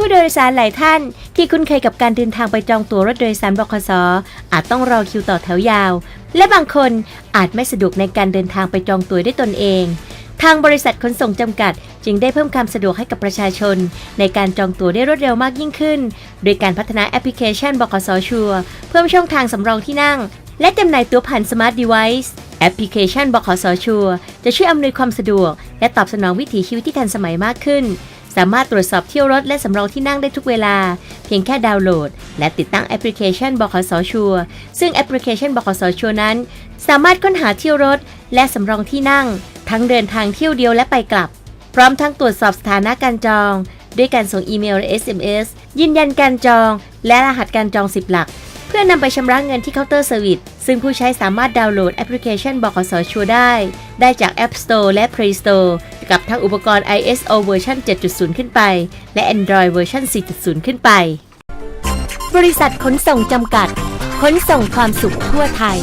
ผู้โดยสารหลายท่านที่คุ้นเคยกับการเดินทางไปจองตั๋วรถโดยสารบขสอาจต้องรอคิวต่อแถวยาว และบางคนอาจไม่สะดวกในการเดินทางไปจองตั๋วด้วยตนเอง ทางบริษัทขนส่งจำกัด จึงได้เพิ่มความสะดวกให้กับประชาชน ในการจองตั๋วได้รวดเร็วมากยิ่งขึ้น โดยการพัฒนาแอปพลิเคชันบขสชัวเพิ่มช่องทางสำรองที่นั่ง และจำหน่ายตั๋วผ่านสมาร์ทเดเวิ์แอปพลิเคชันบขสชัวจะช่วยอำนวยความสะดวก และตอบสนองวิถีชีวิตที่ทันสมัยมากขึ้น สามารถตรวจสอบเที่ยวรถและสำรองที่นั่งได้ทุกเวลา เพียงแค่ดาวน์โหลด และติดตั้งแอปพลิเคชันบขสชัวซึ่งแอปพลิเคชันบขสชัวนั้น สามารถค้นหาเที่ยวรถ และสำรองที่นั่ง ทั้งเดินทางเที่ยวเดียวและไปกลับ พร้อมทั้งตรวจสอบสถานะการจอง ด้วยการส่งอีเมลและ SMS ยืนยันการจอง และรหัสการจอง 10 หลัก เพื่อนำไปชำระเงินที่เคาน์เตอร์เซอร์วิสซึ่งผู้ใช้สามารถดาวน์โหลดแอปพลิเคชันบขสชัวได้ ได้จาก App Store และ Play Store กับทั้งอุปกรณ์ ISO เวอร์ชัน7.0 ขึ้นไป และ Android เวอร์ชัน4.0 ขึ้นไป บริษัทขนส่งจำกัด ขนส่งความสุขทั่วไทย